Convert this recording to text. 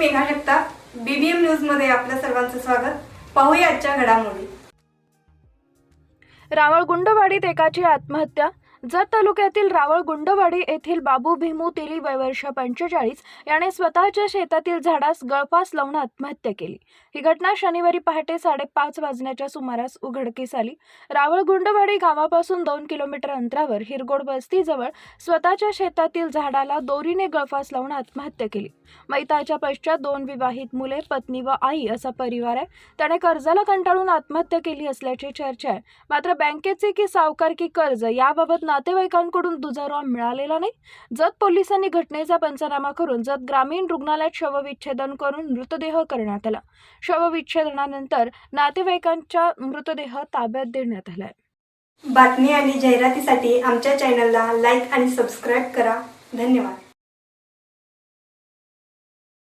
Megha Jagtap BBM न्यूजमध्ये आपल्या सर्वांचं स्वागत. पाहूया आजच्या घडामोडी. रावळ गुंडवाडीत एकाची आत्महत्या जत तालुक्यातील रावळ गुंडवाडी येथील बाबू भीमू तेली वयवर्ष पंचेचाळीस याने स्वतःच्या शेतातील झाडास गळफास लावून आत्महत्या केली. ही घटना शनिवारी पहाटे साडेपाच वाजण्याच्या सुमारास उघडकीस आली. रावळ गुंडवाडी गावापासून दोन किलोमीटर अंतरावर हिरगोड वस्तीजवळ स्वतःच्या शेतातील झाडाला दोरीने गळफास लावून आत्महत्या केली. मैताच्या पश्चात दोन विवाहित मुले पत्नी व आई असा परिवार आहे. त्याने कर्जाला कंटाळून आत्महत्या केली असल्याची चर्चा आहे. मात्र बँकेचे की सावकार की कर्ज याबाबत नातेवाईकांकडून दुजारा मिळालेला नाही. जत पोलिसांनी घटनेचा पंचनामा करून जत ग्रामीण रुग्णालयात शवविच्छेदन करून मृतदेह करण्यात आला. शवविच्छेदनानंतर नातेवाईकांच्या मृतदेह ताब्यात देण्यात आलाय. बातमी आणि जाहिरातीसाठी आमच्या चॅनलला लाईक आणि सबस्क्राईब करा. धन्यवाद.